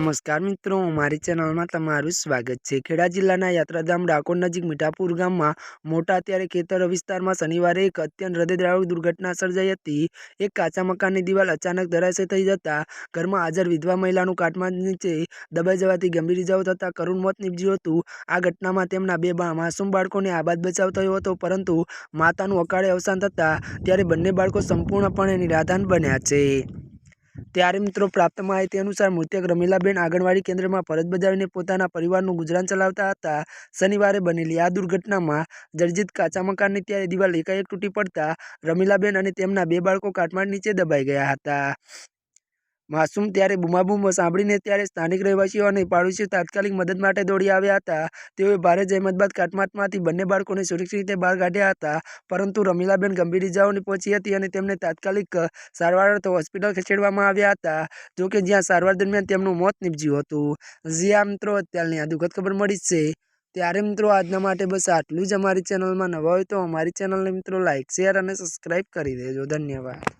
નમસ્કાર મિત્રો, મારી ચેનલમાં તમારું સ્વાગત છે. ખેડા જિલ્લાના યાત્રાધામ ડાકોર નજીક મીઠાપુર ગામમાં મોટા અત્યારે ખેતર વિસ્તારમાં શનિવારે એક અત્યંત હૃદયદ્રાવક દુર્ઘટના સર્જાઈ હતી. એક કાચા મકાનની દિવાલ અચાનક ધરાશે થઈ જતા ઘરમાં હાજર વિધવા મહિલાનું કાટમાં નીચે દબાઈ જવાથી ગંભીર ઇજાઓ થતાં કરુણ મોત નીપજ્યું હતું. આ ઘટનામાં તેમના બે માસૂમ બાળકોને આબાદ બચાવ થયો હતો, પરંતુ માતાનું અકાળે અવસાન થતાં ત્યારે બંને બાળકો સંપૂર્ણપણે નિરાધાન બન્યા છે. ત્યારે મિત્રો પ્રાપ્ત માહિતી અનુસાર મૃતક રમીલાબેન આંગણવાડી કેન્દ્રમાં ફરજ બજાવીને પોતાના પરિવારનું ગુજરાન ચલાવતા હતા. શનિવારે બનેલી આ દુર્ઘટનામાં જર્જિત કાચા મકાનની ત્યારે દિવાલ એકાએક તૂટી પડતા રમીલાબેન અને તેમના બે બાળકો કાટમાળ નીચે દબાઈ ગયા હતા. માસૂમ ત્યારે બુમાબુમ સાંભળીને ત્યારે સ્થાનિક રહેવાસીઓ અને પાડોશીઓ તાત્કાલિક મદદ માટે દોડી આવ્યા હતા. તેઓએ ભારે જહેમત બાદ કાટમાટમાંથી બંને બાળકોને સુરક્ષિત રીતે બહાર કાઢ્યા હતા. પરંતુ રમીલાબેન ગંભીર ઇજાઓને પહોંચી હતી અને તેમને તાત્કાલિક સારવાર અર્થે હોસ્પિટલ ખસેડવામાં આવ્યા હતા. જોકે જ્યાં સારવાર દરમિયાન તેમનું મોત નીપજ્યું હતું. જ્યાં મિત્રો, અત્યારની આ દુઃખદ ખબર મળી છે. ત્યારે મિત્રો, આજના માટે બસ આટલું જ અમારી ચેનલમાં નવા હોય તો અમારી ચેનલને મિત્રો લાઇક શેર અને સબસ્ક્રાઈબ કરી દેજો. ધન્યવાદ.